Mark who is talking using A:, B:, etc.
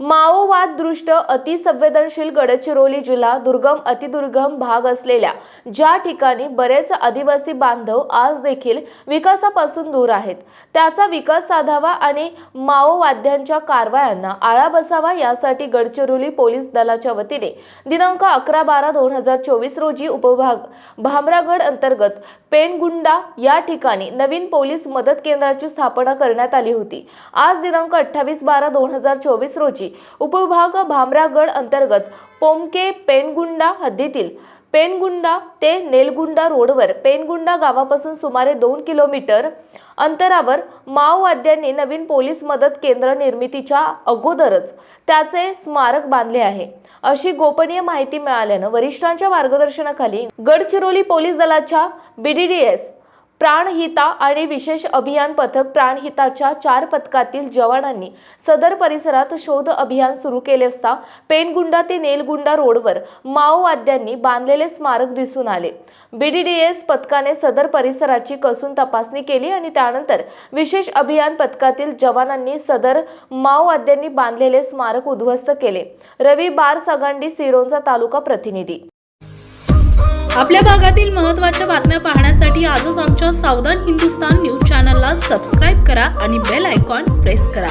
A: माओवाद दृष्ट अतिसंवेदनशील गडचिरोली जिल्हा दुर्गम अतिदुर्गम भाग असलेल्या ज्या ठिकाणी बरेच आदिवासी बांधव आज देखील विकासापासून दूर आहेत. त्याचा विकास साधावा आणि माओवाद्यांच्या कारवायांना आळा बसावा यासाठी गडचिरोली पोलीस दलाच्या वतीने दिनांक अकरा बारा दोन हजार चोवीस रोजी उपभाग भामरागड अंतर्गत पेनगुंडा या ठिकाणी नवीन पोलीस मदत केंद्राची स्थापना करण्यात आली होती. आज दिनांक अठ्ठावीस बारा दोन हजार चोवीस रोजी उपविभाग भामरागड अंतर्गत पोमके पेनगुंडा हद्दीतील पेनगुंडा ते नेलगुंडा रोडवर पेनगुंडा गावापासून सुमारे दोन किलोमीटर अंतरावर माओवाद्यांनी नवीन पोलीस मदत केंद्र निर्मितीच्या अगोदरच त्याचे स्मारक बांधले आहे. अशी गोपनीय माहिती मिळाल्यानं वरिष्ठांच्या मार्गदर्शनाखाली गडचिरोली पोलीस दलाच्या बीडीडीएस प्राणहिता आणि विशेष अभियान पथक प्राणहिताच्या चार पथकातील जवानांनी सदर परिसरात शोध अभियान सुरू केले असता पेनगुंडा ते नेलगुंडा रोडवर माओवाद्यांनी बांधलेले स्मारक दिसून आले. बीडीडीएस पथकाने सदर परिसराची कसून तपासणी केली आणि त्यानंतर विशेष अभियान पथकातील जवानांनी सदर माओवाद्यांनी बांधलेले स्मारक उद्ध्वस्त केले. रवी बार सगांडी सिरोंचा तालुका प्रतिनिधी.
B: आपल्या भागातील महत्त्वाच्या बातम्या पाहण्यासाठी आजच आमच्या सावधान हिंदुस्तान न्यूज चॅनलला सबस्क्राईब करा आणि बेल आयकॉन प्रेस करा.